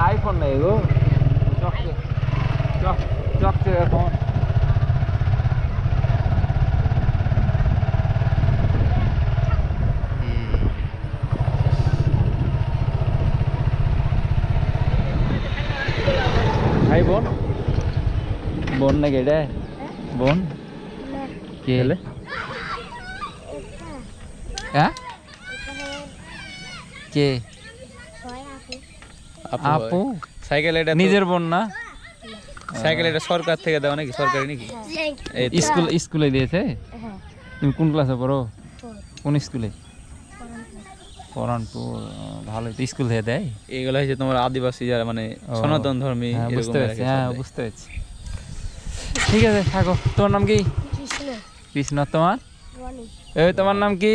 IPhone নেই গো চকচে চক চকচে phone ভাই বোন বোন নাকি এটা বোন কে হলে হ্যাঁ কে আপু সাইকেল এটা নিজের বোন না? সাইকেল এটা সরকার থেকে দেওয়া নাকি? সরকারি নাকি? স্কুল স্কুলে দিয়েছে? তুমি কোন ক্লাসে পড়ো? কোন স্কুলে? পরানপুর ভালোই তো স্কুল থেকে দেয়। এইগুলো হচ্ছে তোমার আদিবাসী যারা মানে সনাতন ধর্মী হ্যাঁ, বুঝতে পেরেছি। হ্যাঁ বুঝতে পেরেছি। ঠিক আছে থাকো। তোমার নাম কি? কৃষ্ণ। তোমার? এই তোমার নাম কি?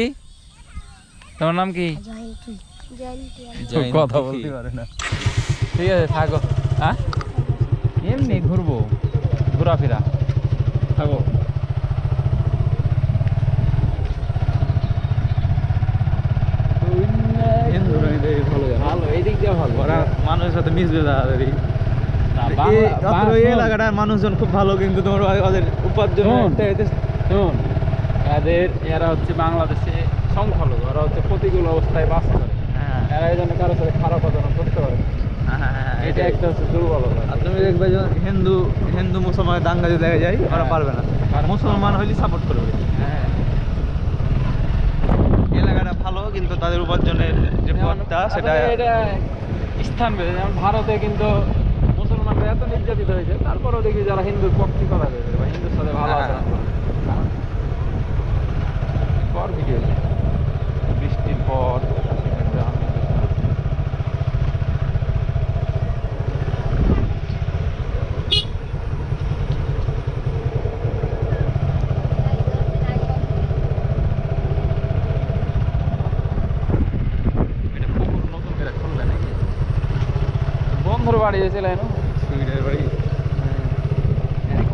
তোমার নাম কি? জয়ন্তী। কথা বলতে পারে না। ঠিক আছে থাকো। হ্যাঁ এমনি ঘুরবো ঘোরাফেরা। থাকো। মানুষজন খুব ভালো কিন্তু তোমার ওদের- উপার্জন এদের এরা হচ্ছে বাংলাদেশে সংখ্যালঘু ওরা হচ্ছে প্রতিকূল অবস্থায় বাস করে। এরা এই জন্য সাথে খারাপ আচরণ করতে পারে হ্যাঁ, হ্যাঁ, হ্যাঁ, এটা একটা হচ্ছে দুর্বলতা আর তুমি দেখবে হিন্দু হিন্দু মুসলমানের দাঙ্গা যদি দেখা যায় ওরা। পারবে না। আর মুসলমান হলে সাপোর্ট করবে। হ্যাঁ। এলাকাটা ভালো কিন্তু তাদের উপার্জনের যে পথটা সেটা স্থান বেঁধে যেমন ভারতে কিন্তু মুসলমানরা এত নির্যাতিত হয়েছে তারপরেও দেখি যারা হিন্দুর পক্ষে কথা বা হিন্দুর সাথে ভালো। আচরণ করে। ভিডিও বৃষ্টির পর এটা পুকুর নতুন করে খুলবে নাকি বন্ধুর বাড়ি হয়েছিল এনো সুইডের বাড়ি?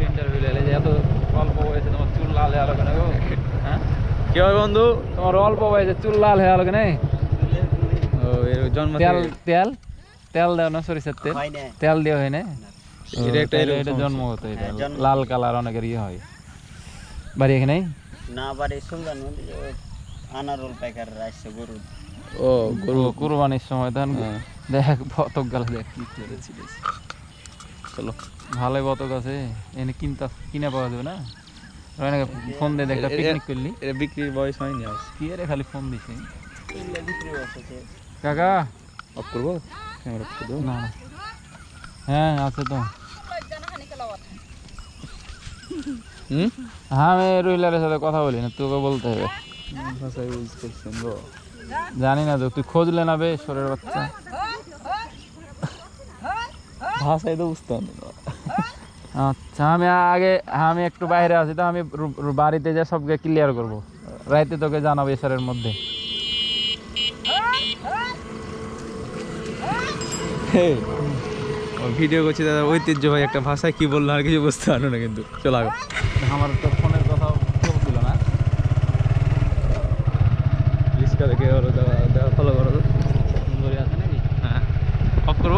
ইন্টারভিউ এলে যে এত অল্প বয়সে তোমার চুল লাল হয়ে আলো কেন গো হ্যাঁ? কি হবে বন্ধু? তোমার অল্প বয়সে চুল লাল হয়ে আলো কেন ও এর জন্ম তেল তেল তেল দেও না সরিষার তেল? তেল দেওয়া হয় না? এটা একটা এটা। জন্মগত এটা হ্যাঁ, জন্ম- লাল কালার অনেকের ইয়ে হয়। বাড়ি এখানে? না বাড়ি সুলতান আনারুল পাইকার আসছে গরু। ও গরু। কুরবানির সময় হ্যাঁ। দেখ বতক গেলে দেখ কি চলো। ভালোই বতক আছে এনে কিনতে কিনে পাওয়া যাবে না। ফোন দিয়ে পিকনিক করলি। এটা বিক্রির বয়স হয়নি আজ। কি রে খালি ফোন দিছি। এগুলো বিক্রি বসেছে কাকা। অফ করব? ক্যামেরা অফ করব না। হ্যাঁ আছে তো। হুম? হ্যাঁ আমি রুইলারের সাথে কথা বলি না তোকে বলতে হবে। জানি না তো তুই খোঁজলে না বে সরের বাচ্চা। ভাষায় তো বুঝতে পারব না। আচ্ছা আমি আগে আমি একটু বাইরে আছি তো আমি বাড়িতে যা সবকে ক্লিয়ার করব। রাইতে তোকে জানাব এসারের মধ্যে। ভিডিও করছি দাদা ঐতিহ্যবাহী একটা ভাষায় কি বলল আর কিছু বুঝতে পারল না কিন্তু। চলো আগো। আমার তো ফোনের কথাও চলছিল না। রিস্কা দেখে ফলো করো তো। সুন্দরী আছে নাকি? হ্যাঁ। অফ করব?